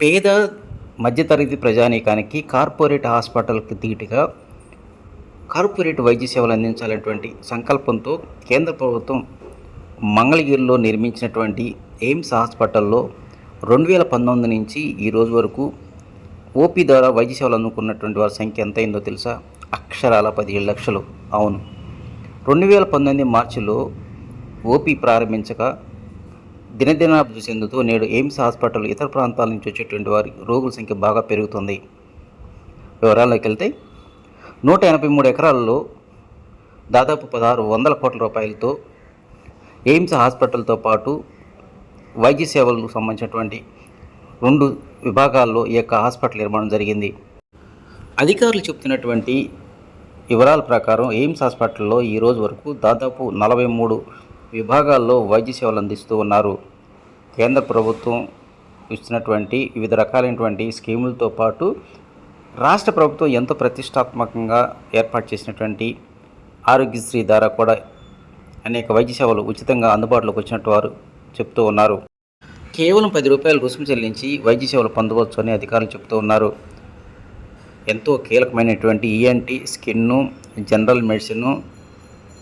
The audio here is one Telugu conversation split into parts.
పేద మధ్యతరగతి ప్రజానీకానికి కార్పొరేట్ హాస్పిటల్కి ధీటుగా కార్పొరేట్ వైద్య సేవలు అందించాలనేటువంటి సంకల్పంతో కేంద్ర ప్రభుత్వం మంగళగిరిలో నిర్మించినటువంటి ఎయిమ్స్ హాస్పిటల్లో రెండు వేల పంతొమ్మిది నుంచి ఈ రోజు వరకు ఓపీ ద్వారా వైద్య సేవలు అందుకున్నటువంటి వారి సంఖ్య ఎంత అయిందో తెలుసా? అక్షరాల పదిహేడు లక్షలు. అవును. రెండు వేల పంతొమ్మిది మార్చిలో ఓపీ ప్రారంభించగా దినదినాభివృద్ధి చెందుతూ నేడు ఎయిమ్స్ హాస్పిటల్ ఇతర ప్రాంతాల నుంచి వచ్చేటువంటి వారి రోగుల సంఖ్య బాగా పెరుగుతుంది. వివరాల్లోకి వెళ్తే నూట ఎనభై మూడు ఎకరాల్లో దాదాపు పదహారు వందల కోట్ల రూపాయలతో ఎయిమ్స్ హాస్పిటల్తో పాటు వైద్య సేవలకు సంబంధించినటువంటి రెండు విభాగాల్లో ఈ యొక్క హాస్పిటల్ నిర్మాణం జరిగింది. అధికారులు చెప్తున్నటువంటి వివరాల ప్రకారం ఎయిమ్స్ హాస్పిటల్లో ఈ రోజు వరకు దాదాపు నలభై మూడు విభాగాల్లో వైద్య సేవలు అందిస్తూ ఉన్నారు. కేంద్ర ప్రభుత్వం ఇస్తున్నటువంటి వివిధ రకాలైనటువంటి స్కీములతో పాటు రాష్ట్ర ప్రభుత్వం ఎంతో ప్రతిష్టాత్మకంగా ఏర్పాటు చేసినటువంటి ఆరోగ్యశ్రీ ద్వారా కూడా అనేక వైద్య సేవలు ఉచితంగా అందుబాటులోకి వచ్చినట్టు వారు చెప్తూ ఉన్నారు. కేవలం పది రూపాయలు రుసుము చెల్లించి వైద్య సేవలు పొందవచ్చు అని అధికారులు చెప్తూ ఉన్నారు. ఎంతో కీలకమైనటువంటి ENT skin general medicine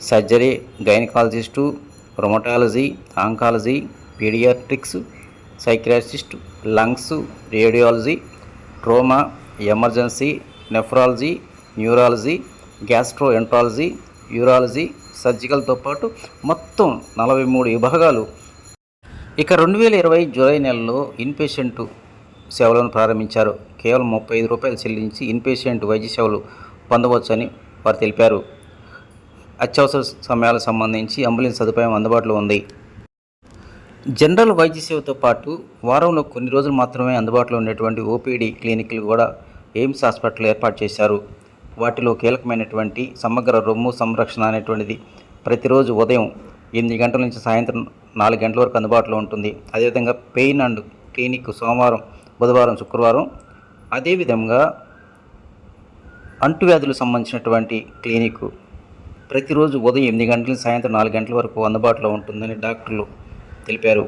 surgery gynaecologist rheumatology oncology paediatrics psychiatrist lungs radiology trauma emergency nephrology neurology gastroenterology urology సర్జికల్తో పాటు మొత్తం నలభై మూడు విభాగాలు. ఇక రెండు వేల ఇరవై జూలై నెలలో ఇన్పేషెంట్ సేవలను ప్రారంభించారు. కేవలం ముప్పై ఐదు రూపాయలు చెల్లించి ఇన్పేషెంట్ వైద్య సేవలు పొందవచ్చని వారు తెలిపారు. అత్యవసర సమయాలకు సంబంధించి అంబులెన్స్ సదుపాయం అందుబాటులో ఉంది. జనరల్ వైద్య సేవతో పాటు వారంలో కొన్ని రోజులు మాత్రమే అందుబాటులో ఉండేటువంటి ఓపీడీ క్లినిక్లు కూడా ఎయిమ్స్ హాస్పిటల్ ఏర్పాటు చేశారు. వాటిలో కీలకమైనటువంటి సమగ్ర రొమ్ము సంరక్షణ అనేటువంటిది ప్రతిరోజు ఉదయం ఎనిమిది గంటల నుంచి సాయంత్రం నాలుగు గంటల వరకు అందుబాటులో ఉంటుంది. అదేవిధంగా పెయిన్ అండ్ క్లినిక్ సోమవారం బుధవారం శుక్రవారం అదేవిధంగా అంటువ్యాధులకు సంబంధించినటువంటి క్లినిక్ ప్రతిరోజు ఉదయం ఎనిమిది గంటల సాయంత్రం నాలుగు గంటల వరకు అందుబాటులో ఉంటుందని డాక్టర్లు తెలిపారు.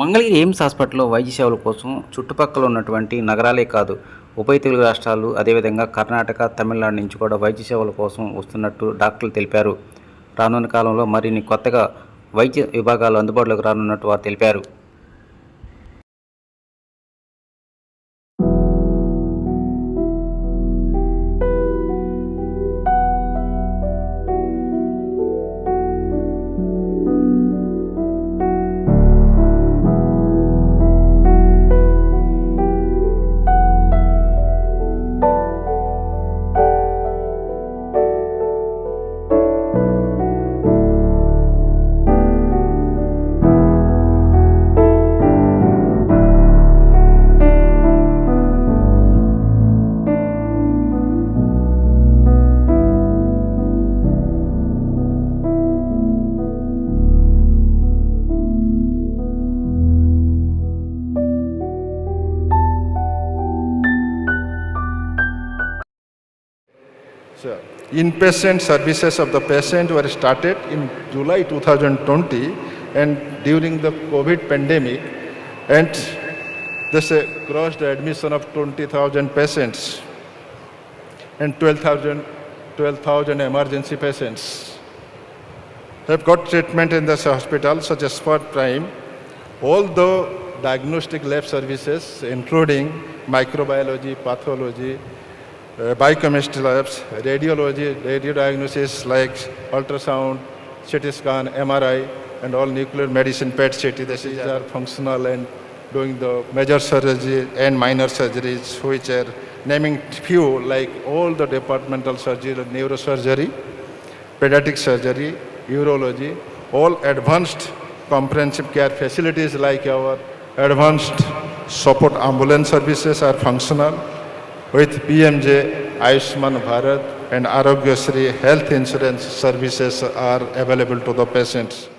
మంగళగిరి ఎయిమ్స్ హాస్పిటల్లో వైద్య సేవల కోసం చుట్టుపక్కల ఉన్నటువంటి నగరాలే కాదు ఉభయ తెలుగు రాష్ట్రాలు అదేవిధంగా కర్ణాటక తమిళనాడు నుంచి కూడా వైద్య సేవల కోసం వస్తున్నట్టు డాక్టర్లు తెలిపారు. రానున్న కాలంలో మరిన్ని కొత్తగా వైద్య విభాగాలు అందుబాటులోకి రానున్నట్టు వారు తెలిపారు. Inpatient services of the patient were started in July 2020 and during the COVID pandemic and this uh, crossed the admission of 20,000 patients and 12,000 12,000 emergency patients have got treatment in this hospital such as Spot Prime. The diagnostic lab services including microbiology, pathology, Uh, biochemistry labs, radiology, radio diagnosis like ultrasound, CT scan, MRI, and all nuclear medicine, PET CT. These are functional and doing the major surgery and minor surgeries, which are naming few like all the departmental surgery, neurosurgery, pediatric surgery, urology, all advanced comprehensive care facilities like our advanced support ambulance services are functional with PMJ, Ayushman Bharat and Arogya Shri health insurance services are available to the patients.